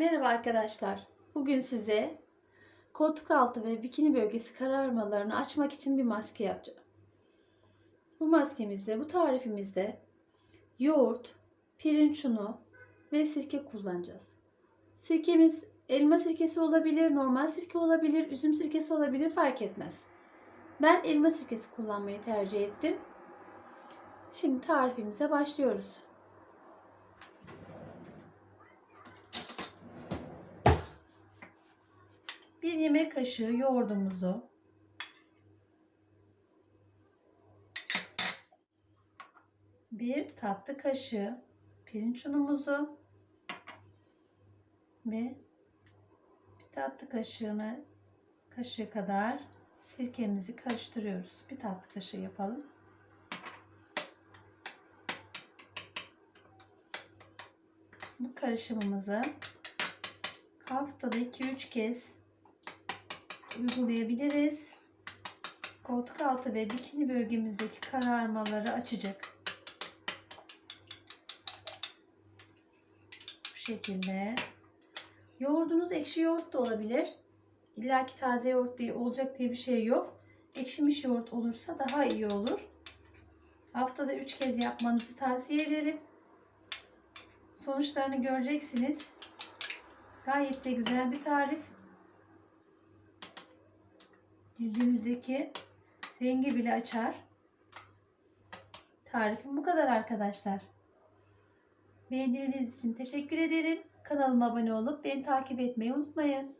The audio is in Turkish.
Merhaba arkadaşlar. Bugün size koltuk altı ve bikini bölgesi kararmalarını açmak için bir maske yapacağım. Bu maskemizde, bu tarifimizde yoğurt, pirinç unu ve sirke kullanacağız. Sirkemiz elma sirkesi olabilir, normal sirke olabilir, üzüm sirkesi olabilir fark etmez. Ben elma sirkesi kullanmayı tercih ettim. Şimdi tarifimize başlıyoruz. Bir yemek kaşığı yoğurdumuzu bir tatlı kaşığı pirinç unumuzu ve bir tatlı kaşığını kaşığı kadar sirkemizi karıştırıyoruz. Bir tatlı kaşığı yapalım. Bu karışımımızı haftada 2-3 kez uygulayabiliriz. Koltuk altı ve bikini bölgemizdeki kararmaları açacak. Bu şekilde. Yoğurdunuz ekşi yoğurt da olabilir. İlla ki taze yoğurt diye olacak diye bir şey yok. Ekşimiş yoğurt olursa daha iyi olur. Haftada 3 kez yapmanızı tavsiye ederim. Sonuçlarını göreceksiniz. Gayet de güzel bir tarif. Cildinizdeki rengi bile açar. Tarifim bu kadar arkadaşlar. Beni dinlediğiniz için teşekkür ederim. Kanalıma abone olup beni takip etmeyi unutmayın.